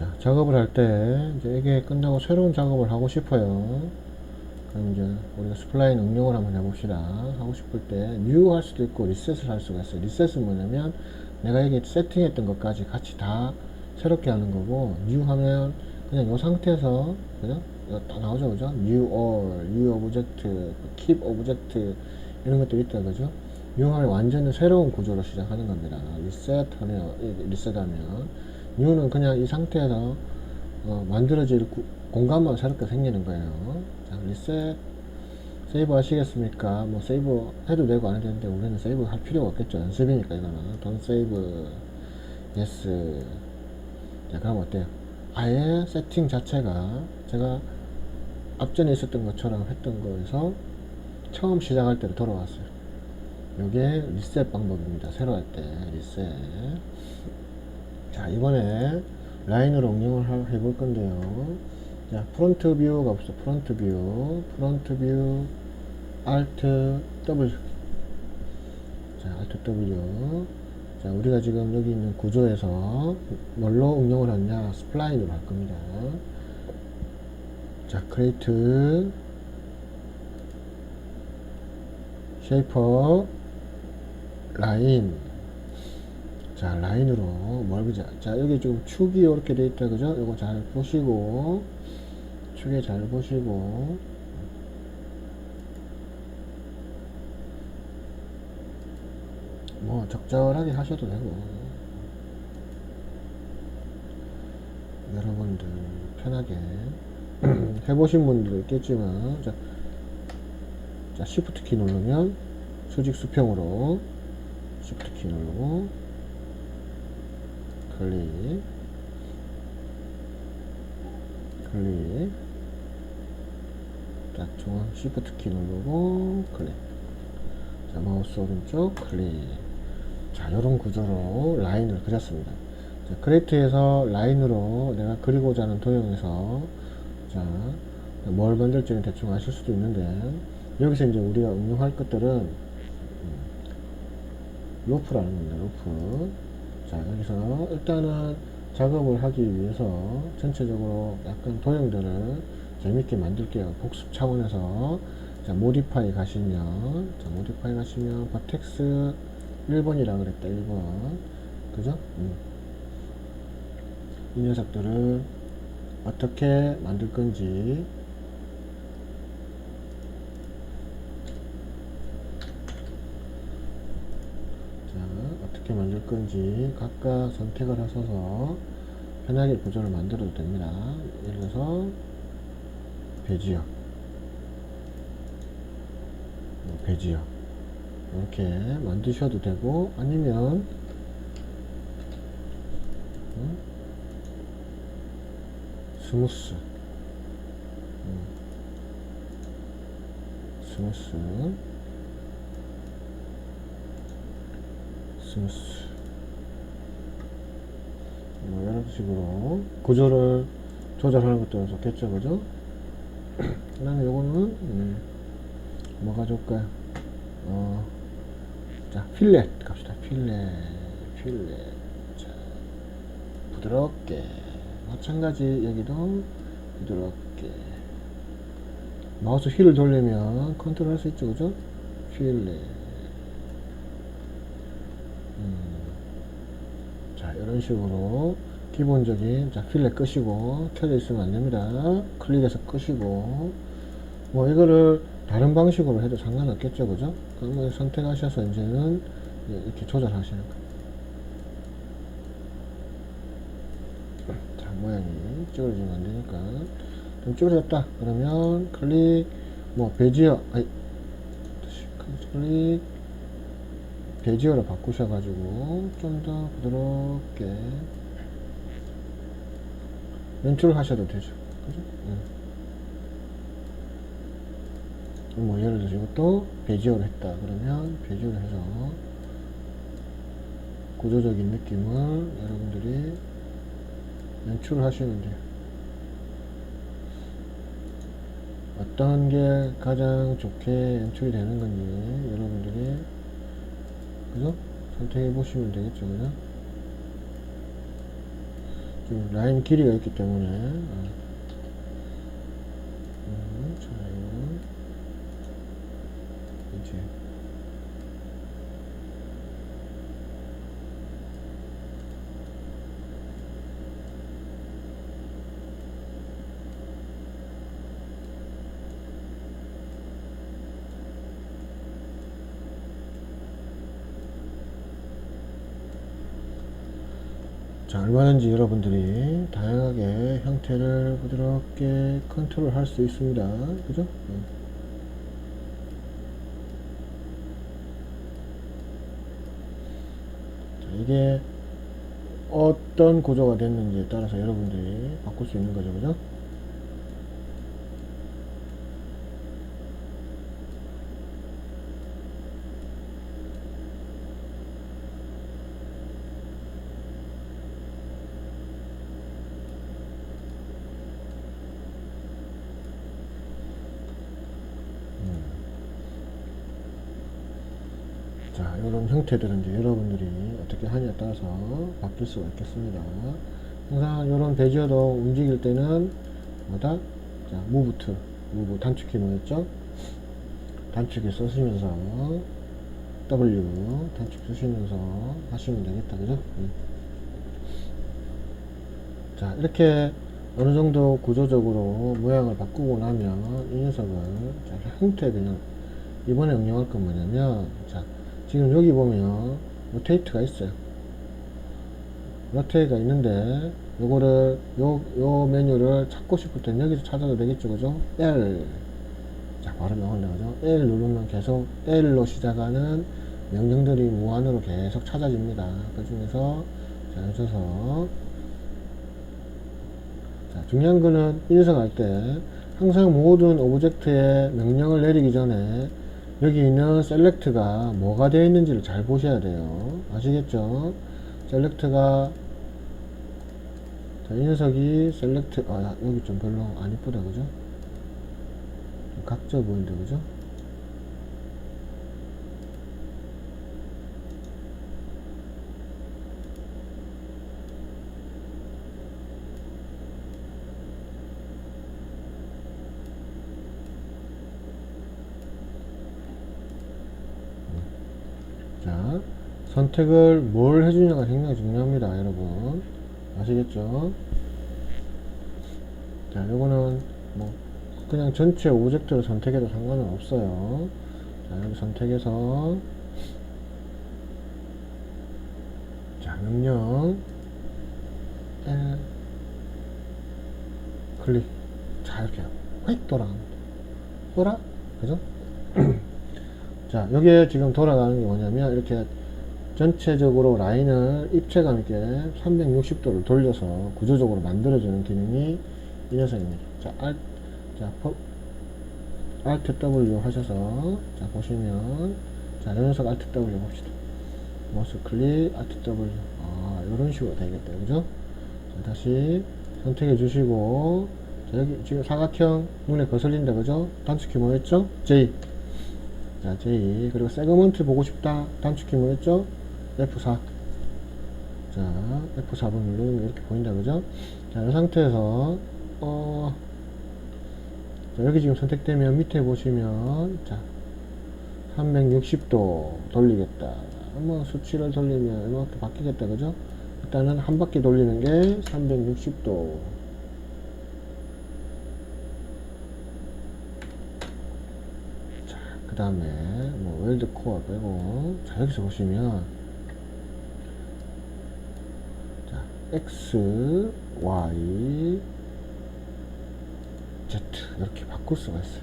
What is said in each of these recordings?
자, 작업을 할 때 이제 이게 끝나고 새로운 작업을 하고 싶어요. 그럼 이제 우리가 스플라인 응용을 한번 해봅시다. 하고 싶을 때 new 할 수도 있고 리셋을 할 수가 있어요. 리셋은 뭐냐면 내가 여기 세팅했던 것까지 같이 다 새롭게 하는 거고 new 하면 그냥 이 상태에서? 이거 다 나오죠, 그죠? new all, new object, keep object 이런 것들이 있다, 그죠? new 하면 완전히 새로운 구조로 시작하는 겁니다. 리셋 하면 리셋 하면 new는 그냥 이 상태에서 어, 만들어질 구- 공간만 새롭게 생기는 거예요. 자, 리셋 세이브 하시겠습니까? 뭐 세이브 해도 되고 안 해도 되는데 우리는 세이브 할 필요가 없겠죠. 연습이니까 이거는 돈 세이브 예스 자 그럼 어때요? 아예 세팅 자체가 제가 앞전에 있었던 것처럼 했던 거에서 처음 시작할 때로 돌아왔어요. 이게 리셋 방법입니다. 새로 할 때 리셋. 자 이번에 라인으로 응용을 하- 해볼 건데요. 자 프론트 뷰가 없어. 프론트 뷰, 프론트 뷰, Alt W. 자 Alt W. 자 우리가 지금 여기 있는 구조에서 뭘로 응용을 하냐? 스플라인으로 할 겁니다. 자 크레이트 쉐이퍼 라인 자 라인으로 뭘 그자. 자 여기 지금 축이 이렇게 돼 있다. 그죠? 이거 잘 보시고 축에 잘 보시고. 뭐 적절하게 하셔도 되고. 여러분들 편하게 해보신 분들도 있겠지만 자, 자 Shift 키 누르면 수직 수평으로 Shift 키 누르고 클릭 클릭 자 중앙 Shift 키 누르고 클릭 자 마우스 오른쪽 클릭 자 이런 구조로 라인을 그렸습니다. 자, 크레이트에서 라인으로 내가 그리고자 하는 도형에서 자, 뭘 만들지는 대충 아실 수도 있는데 여기서 이제 우리가 응용할 것들은 음, 로프라는 겁니다. 로프. 자, 여기서 일단은 작업을 하기 위해서 전체적으로 약간 도형들을 재밌게 만들게요. 복습 차원에서 자, 모디파이 가시면 자, 모디파이 가시면 버텍스 1번이라 그랬다. 1번. 그죠? 음. 이 녀석들을 어떻게 만들 건지 자 어떻게 만들 건지 각각 선택을 하셔서 편하게 구조를 만들어도 됩니다. 예를 들어서 배지역. 뭐 배지역. 이렇게 만드셔도 되고 아니면 음, 스무스. 음. 스무스 스무스 뭐 이런 식으로 구조를 조절하는 것도 좋겠죠 그죠? 그 다음에 요거는 음, 뭐가 좋을까요 어, 자 필렛 갑시다. 필렛 필렛. 자 부드럽게. 마찬가지 여기도 부드럽게. 마우스 휠을 돌리면 컨트롤 할 수 있죠 그죠? 휠렛 음. 자 이런 식으로 기본적인 자 필렛 끄시고 켜져 있으면 안됩니다. 클릭해서 끄시고. 뭐 이거를 다른 방식으로 해도 상관없겠죠 그죠? 그러면 선택하셔서 이제는 이렇게 조절하시는 거예요 자 모양이 찌그러지면 안되니까. 좀 찌그러졌다. 그러면 클릭 뭐 베지어. 아이 클릭 베지어로 바꾸셔가지고 좀 더 부드럽게 연출을 하셔도 되죠 그죠? 응. 뭐 예를 들어서 이것도 베지어로 했다 그러면 베지어로 해서 구조적인 느낌을 여러분들이 연출을 하시면 돼요. 어떤 게 가장 좋게 연출이 되는 건지 여러분들이 그죠? 선택해 보시면 되겠죠, 그죠? 지금 라인 길이가 있기 때문에 어. 음, 자 이거 이제 자, 얼마든지 여러분들이 다양하게 형태를 부드럽게 컨트롤 할 수 있습니다. 그죠? 음. 자, 이게 어떤 구조가 됐는지에 따라서 여러분들이 바꿀 수 있는 거죠. 그죠? 자, 이런 형태들은 이제 여러분들이 어떻게 하냐에 따라서 바뀔 수가 있겠습니다. 항상 이런 베지어도 움직일 때는 뭐다? 자, 무브 툴, 무브 단축키 뭐였죠? 단축키 쓰시면서 W 단축 쓰시면서 하시면 되겠다, 그죠? 음. 자, 이렇게 어느 정도 구조적으로 모양을 바꾸고 나면 이 녀석을 자, 형태 그냥 이번에 응용할 건 뭐냐면 자, 지금 여기 보면 로테이트가 있어요. 로테이가 있는데 요거를 요, 요 메뉴를 찾고 싶을 땐 여기서 찾아도 되겠죠 그죠? L. 자 바로 나온다 그죠? L 누르면 계속 L로 시작하는 명령들이 무한으로 계속 찾아집니다. 그 중에서 자이 자, 중요한 거는 인쇄할 때 항상 모든 오브젝트에 명령을 내리기 전에 여기 있는 셀렉트가 뭐가 되어 있는지를 잘 보셔야 돼요. 아시겠죠? 셀렉트가 자, 이 녀석이 셀렉트 아 여기 좀 별로 안 이쁘다 그죠? 좀 각져 보이는데 그죠? 자, 선택을 뭘 해주냐가 굉장히 중요합니다, 여러분. 아시겠죠? 자, 요거는 뭐 그냥 전체 오브젝트를 선택해도 상관은 없어요. 자, 여기 선택해서 자, 명령 L 클릭 자, 이렇게 휙 돌아갑니다. 돌아? 그죠? 자, 여기에 지금 돌아가는 게 뭐냐면, 이렇게 전체적으로 라인을 입체감 있게 360도를 돌려서 구조적으로 만들어주는 기능이 이 녀석입니다. 자, Alt, 자, 퍼, Alt W 하셔서, 자, 보시면, 자, 이 녀석 Alt W 봅시다. 마우스 클릭, Alt W. 아, 이런 식으로 되겠다. 그죠? 자, 다시 선택해 주시고, 자, 여기 지금 사각형 눈에 거슬린다. 그죠? 단축키 뭐였죠? J. 자, J. 그리고 세그먼트 보고 싶다. 단축키 뭐였죠? F4. 자, F4번 누르면 이렇게 보인다. 그죠? 자, 이 상태에서, 어, 자, 여기 지금 선택되면 밑에 보시면, 자, 360도 돌리겠다. 뭐, 수치를 돌리면 이렇게 바뀌겠다. 그죠? 일단은 한 바퀴 돌리는 게 360도. 그 다음에 뭐 웰드 코어 빼고 자 여기서 보시면 자 X, Y, Z 이렇게 바꿀 수가 있어요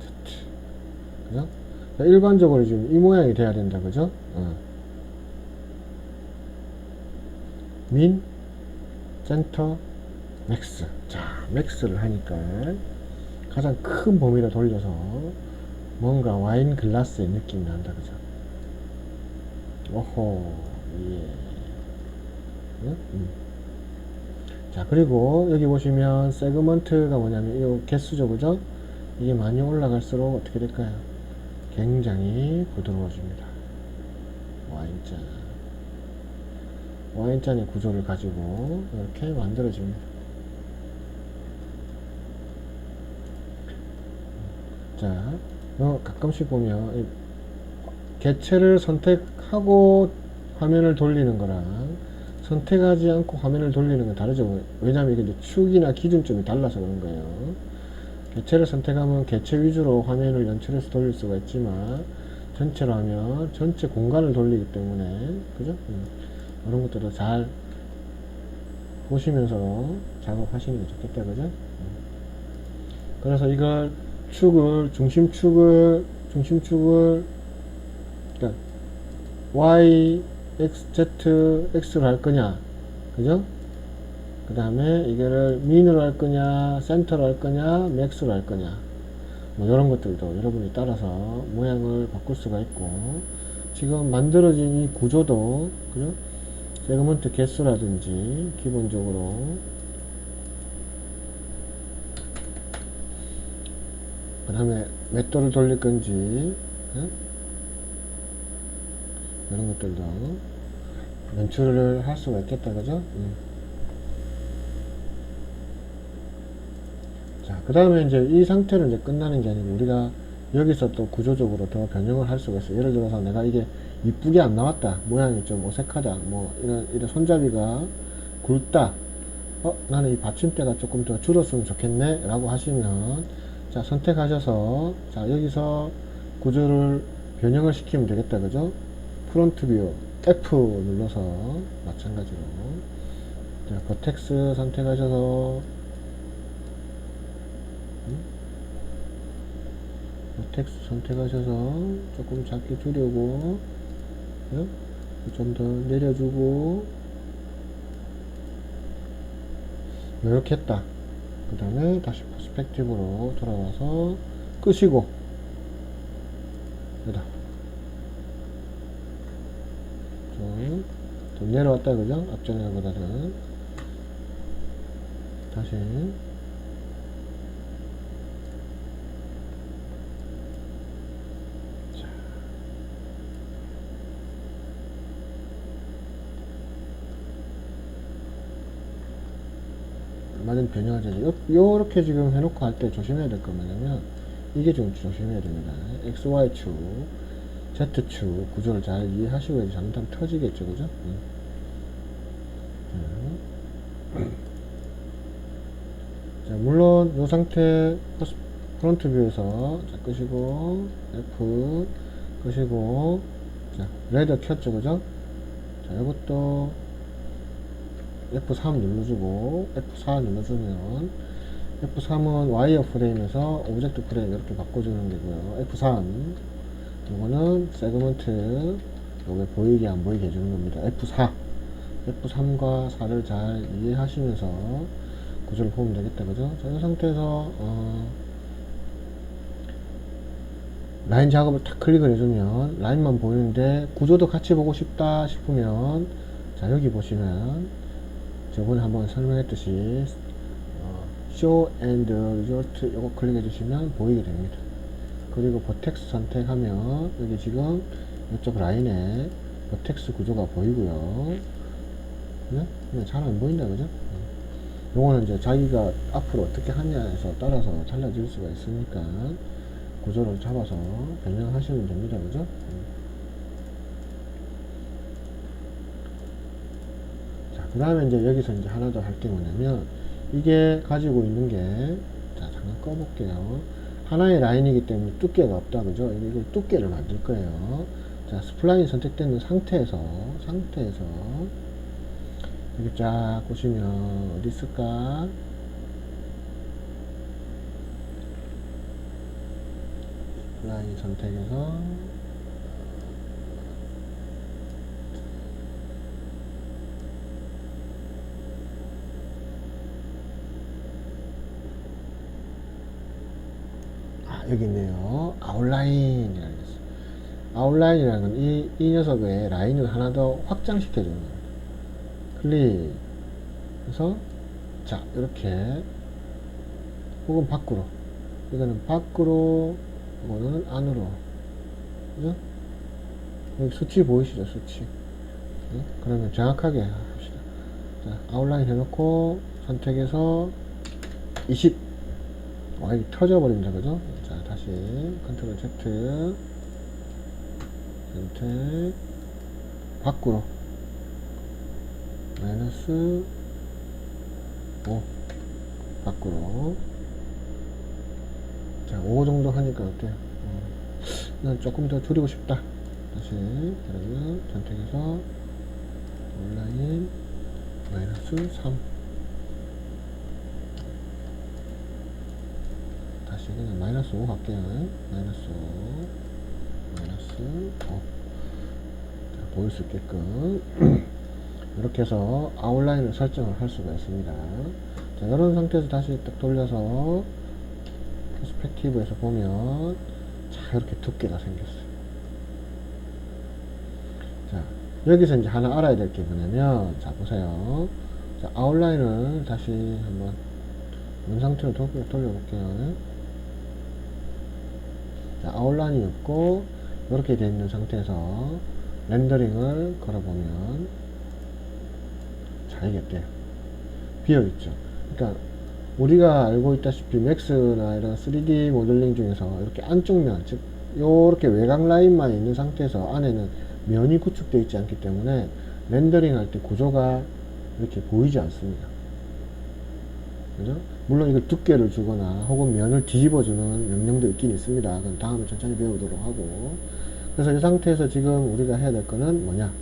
Z 그죠? 자, 일반적으로 지금 이 모양이 돼야 된다 그죠? 어. 민, 센터, 맥스 자 맥스를 하니까 가장 큰 범위를 돌려서 뭔가 와인 글라스의 느낌이 난다 그죠 오호 예. 자 그리고 여기 보시면 세그먼트가 뭐냐면 이 개수죠 그죠? 이게 많이 올라갈수록 어떻게 될까요? 굉장히 부드러워집니다. 와인잔. Y자의 구조를 가지고 이렇게 만들어집니다. 자, 어, 가끔씩 보면 이 개체를 선택하고 화면을 돌리는 거랑 선택하지 않고 화면을 돌리는 건 다르죠. 왜냐하면 이게 이제 축이나 기준점이 달라서 그런 거예요. 개체를 선택하면 개체 위주로 화면을 연출해서 돌릴 수가 있지만 전체로 하면 전체 공간을 돌리기 때문에 그죠? 음, 이런 것들도 잘 보시면서 작업하시는 게 좋겠다 그죠? 음. 그래서 이걸 축을 중심축을 중심축을 그러니까 y x z x로 할 거냐 그죠? 그 다음에 이거를 민으로 할 거냐 센터로 할 거냐 맥스로 할 거냐 뭐 이런 것들도 여러분이 따라서 모양을 바꿀 수가 있고 지금 만들어진 이 구조도 그죠? 세그먼트 개수라든지 기본적으로 그 다음에 몇 도를 돌릴 건지 예? 이런 것들도 연출을 할 수가 있겠다 그죠? 음. 자, 그 다음에 이제 이 상태로 이제 끝나는 게 아니고 우리가 여기서 또 구조적으로 더 변형을 할 수가 있어요. 예를 들어서 내가 이게 이쁘게 안 나왔다. 모양이 좀 어색하다. 뭐 이런 이런 손잡이가 굵다. 어, 나는 이 받침대가 조금 더 줄었으면 좋겠네. 라고 하시면 자, 선택하셔서 자, 여기서 구조를 변형을 시키면 되겠다. 그죠? 프론트 뷰 F 눌러서 마찬가지로 자, 버텍스 선택하셔서 버텍스 선택하셔서 조금 작게 주려고 좀 더 내려주고 이렇게 했다. 그 다음에 다시 퍼스펙티브로 돌아와서 끄시고. 여기다 좀, 좀 내려왔다 그죠? 앞전에보다는 다시 자. 얼마든 변형하지 요, 요렇게 지금 해놓고 할 때 조심해야 될 건 뭐냐면 이게 좀 조심해야 됩니다 XY축 Z축 구조를 잘 이해하시고 잘못하면 터지겠죠, 그죠? 음. 음. 자, 물론 이 상태 프론트 뷰에서 자, 끄시고 F 끄시고 자, 레더 켰죠, 그죠? 자, 이것도 F3 눌러주고 F4 눌러주면 F3은 와이어 프레임에서 오브젝트 프레임 이렇게 바꿔주는 게고요. F3 이거는 세그먼트 여기 보이게 안 보이게 해주는 겁니다. F4 F3과 4를 잘 이해하시면서 구조를 보면 되겠다 그죠? 자, 이 상태에서 어, 라인 작업을 탁 클릭을 해주면 라인만 보이는데 구조도 같이 보고 싶다 싶으면 자 여기 보시면 저번에 한번 설명했듯이 어, Show and Result 이거 클릭해 주시면 보이게 됩니다. 그리고 버텍스 선택하면 여기 지금 이쪽 라인에 버텍스 구조가 보이고요. 네? 잘안 보인다 그죠? 네. 요거는 이제 자기가 앞으로 어떻게 하냐에서 따라서 달라질 수가 있으니까 구조를 잡아서 변경하시면 됩니다 그죠? 자, 그 다음에 이제 여기서 이제 하나 더 할 게 뭐냐면 이게 가지고 있는 게 자, 잠깐 꺼볼게요. 하나의 라인이기 때문에 두께가 없다 그죠 이걸 두께를 만들 거예요 자 스플라인 선택되는 상태에서 상태에서 이렇게 쫙 보시면 어디 있을까 스플라인 선택해서 아, 여기 있네요. 아웃라인이라는 게 있어요. 아웃라인이라는 건 이, 이 녀석의 라인을 하나 더 확장시켜 주는 겁니다. 클릭. 그래서, 자, 이렇게. 혹은 밖으로. 이거는 밖으로, 이거는 안으로. 그죠? 여기 수치 보이시죠? 수치. 응? 그러면 정확하게 합시다. 자, 아웃라인 해놓고 선택해서 20. 와, 이게 터져버립니다. 그죠? 자, 다시 컨트롤 Z. 선택. 밖으로. 마이너스 5. 밖으로. 자, 5 정도 하니까 어때요? 어, 난 조금 더 줄이고 싶다. 다시, 그러면 선택해서 온라인 마이너스 3. 다시 그냥 마이너스 5 갈게요. 마이너스 5. 마이너스 5. 자, 보일 수 있게끔. 이렇게 해서 아웃라인을 설정을 할 수가 있습니다. 자, 이런 상태에서 다시 딱 돌려서 퍼스펙티브에서 보면 자, 이렇게 두께가 생겼어요. 자, 여기서 이제 하나 알아야 될 게 뭐냐면, 자, 보세요. 자, 아웃라인을 다시 한번 원 상태로 돌, 돌려볼게요. 자, 아웃라인이 없고, 이렇게 되어 있는 상태에서 렌더링을 걸어보면, 자, 이게 어때요? 비어있죠. 그러니까, 우리가 알고 있다시피 맥스나 이런 3D 모델링 중에서 이렇게 안쪽 면, 즉, 요렇게 외곽 라인만 있는 상태에서 안에는 면이 구축되어 있지 않기 때문에 렌더링 할 때 구조가 이렇게 보이지 않습니다. 그죠? 물론 이걸 두께를 주거나 혹은 면을 뒤집어주는 명령도 있긴 있습니다. 그건 다음에 천천히 배우도록 하고. 그래서 이 상태에서 지금 우리가 해야 될 거는 뭐냐?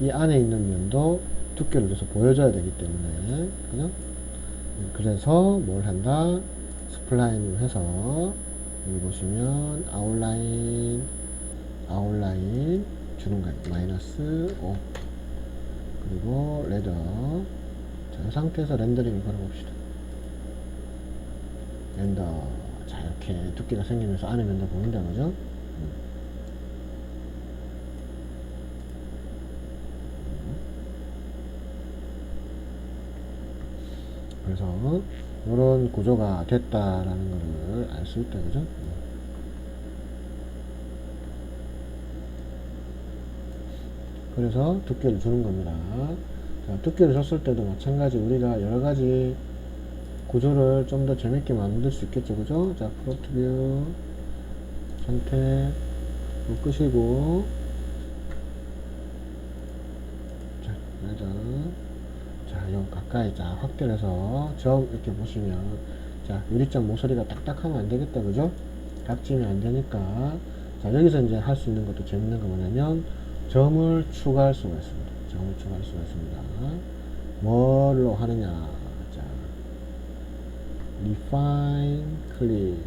이 안에 있는 면도 두께를 줘서 보여줘야 되기 때문에. 그죠? 그래서 뭘 한다? 스플라인을 해서 여기 보시면 아웃라인 아웃라인 주는 거예요. 마이너스 5 그리고 레더 자, 이 상태에서 렌더링을 걸어봅시다. 렌더 자 이렇게 두께가 생기면서 안에 면도 보인다 그죠? 음. 그래서 이런 구조가 됐다라는 것을 알 수 있다 그죠? 그래서 두께를 주는 겁니다. 자, 두께를 줬을 때도 마찬가지 우리가 여러 가지 구조를 좀 더 재밌게 만들 수 있겠죠, 그죠? 자, 프로트 뷰 선택 뭐 끄시고 자, 맞아. 자, 요 가까이 자 확대를 해서 점 이렇게 보시면 자 유리점 모서리가 딱딱하면 안 되겠다, 그죠? 각지면 안 되니까 자 여기서 이제 할 수 있는 것도 재밌는 거 뭐냐면 점을 추가할 수가 있습니다. 점을 추가할 수가 있습니다. 뭘로 하느냐? 자, refine, click.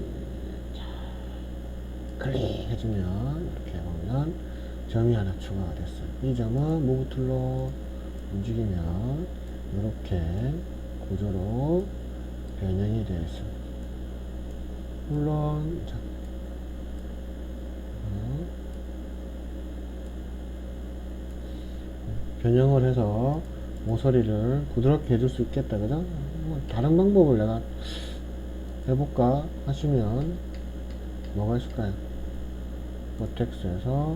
자, 클릭 해주면 이렇게 보면 점이 하나 추가가 됐어요. 이 점은 move 툴로 움직이면 이렇게 구조로 변형이 되어 있습니다. 물론 자, 어, 변형을 해서 모서리를 부드럽게 해줄 수 있겠다 그죠? 뭐 다른 방법을 내가 해볼까 하시면 뭐가 있을까요? 버텍스에서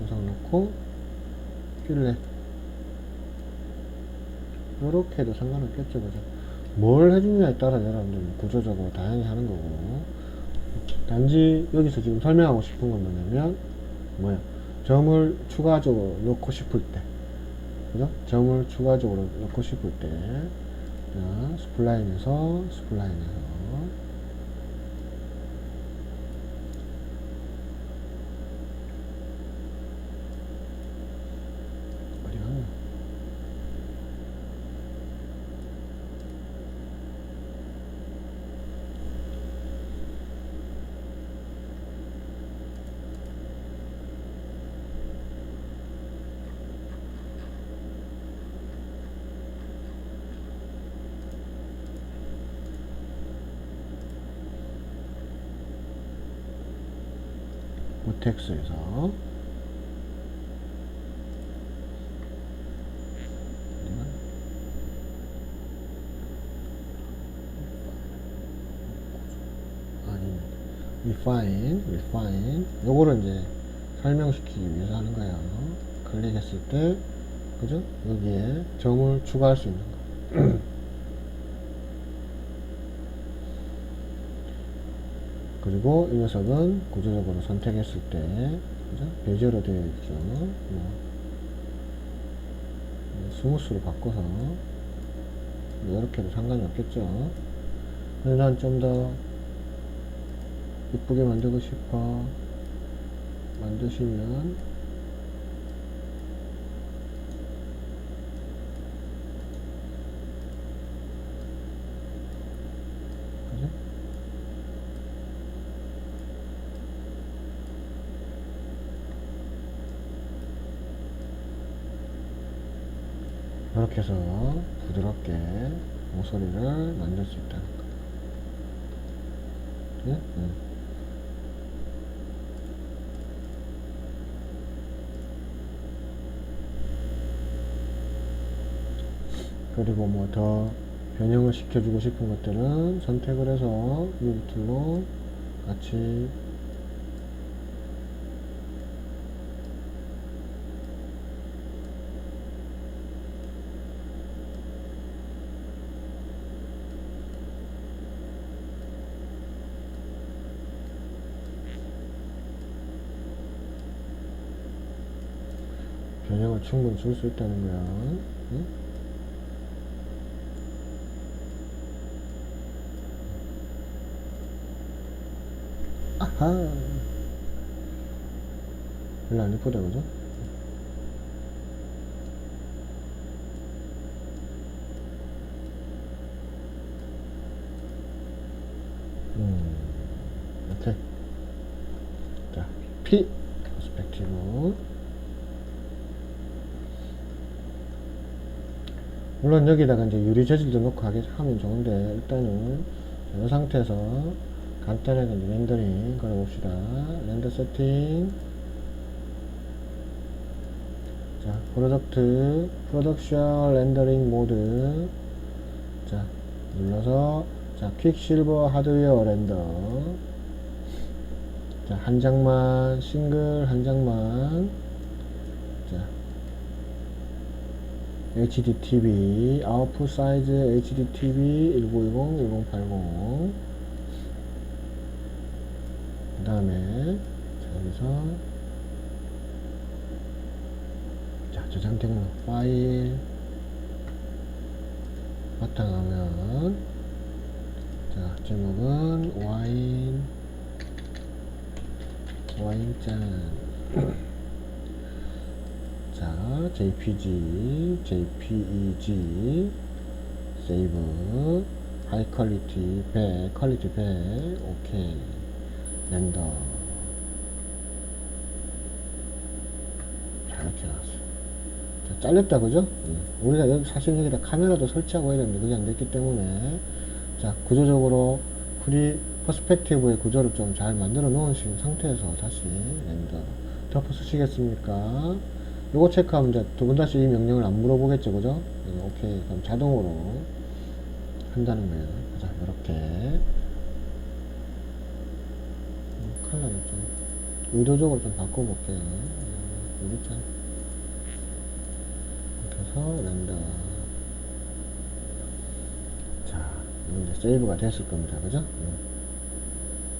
영상 놓고 필렛 이렇게 해도 상관없겠죠 그죠? 뭘 해주냐에 따라 여러분들 뭐 구조적으로 다양히 하는 거고. 단지 여기서 지금 설명하고 싶은 건 뭐냐면 뭐야? 점을 추가적으로 넣고 싶을 때. 그죠? 점을 추가적으로 넣고 싶을 때. 자, 스플라인에서 스플라인에서 텍스에서 refine, refine 요거를 이제 설명시키기 위해서 하는 거예요. 클릭했을 때, 그죠? 여기에 점을 추가할 수 있는 거. 그리고 이 녀석은 구조적으로 선택했을 때, 그죠? 배제로 되어 있죠. 뭐, 스무스로 바꿔서, 이렇게 해도 상관이 없겠죠. 근데 난 좀 더 이쁘게 만들고 싶어. 만드시면, 그죠? 이렇게 해서 부드럽게 모서리를 만들 수 있다는 거. 예? 예. 그리고 뭐 더 변형을 시켜주고 싶은 것들은 선택을 해서 이 툴로 같이 충분히 줄 수 있다는 거야. 응? 아하. 별로 안 이쁘다, 그죠? 음, 이렇게. 자, P, 퍼스펙티브. 물론 여기다가 이제 유리 재질도 넣고 하면 좋은데 일단은 이 상태에서 간단하게 렌더링 걸어봅시다. 렌더 세팅. 자, 프로덕트, 프로덕션 렌더링 모드. 자, 눌러서, 자, 퀵실버 하드웨어 렌더. 자, 한 장만, 싱글 한 장만. 자, HDTV, 아웃풋 사이즈 HDTV 1920, 1080. 그 다음에, 자, 여기서, 자, 저장 등록 파일, 바탕화면, 자, 제목은 와인, 와인잔. 자, JPG, JPEG, 세이브, 하이 퀄리티 100, 퀄리티 100, 오케이, 렌더. 자, 이렇게 나왔어요. 자, 잘렸다, 그죠? 예. 우리가 여기, 사실 여기다 카메라도 설치하고 해야 되는데, 그게 안 됐기 때문에, 자, 구조적으로 프리 퍼스펙티브의 구조를 좀 잘 만들어 놓으신 상태에서 다시 렌더. 덮어 쓰시겠습니까? 요거 체크하면 이제 두번 다시 이 명령을 안 물어보겠죠, 그죠? 예, 오케이. 그럼 자동으로 한다는 거예요. 자, 이렇게. 음, 컬러를 좀 의도적으로 좀 바꿔볼게요. 예, 여기 있잖아. 이렇게 해서 렌더. 자, 이제 세이브가 됐을 겁니다. 그죠? 음.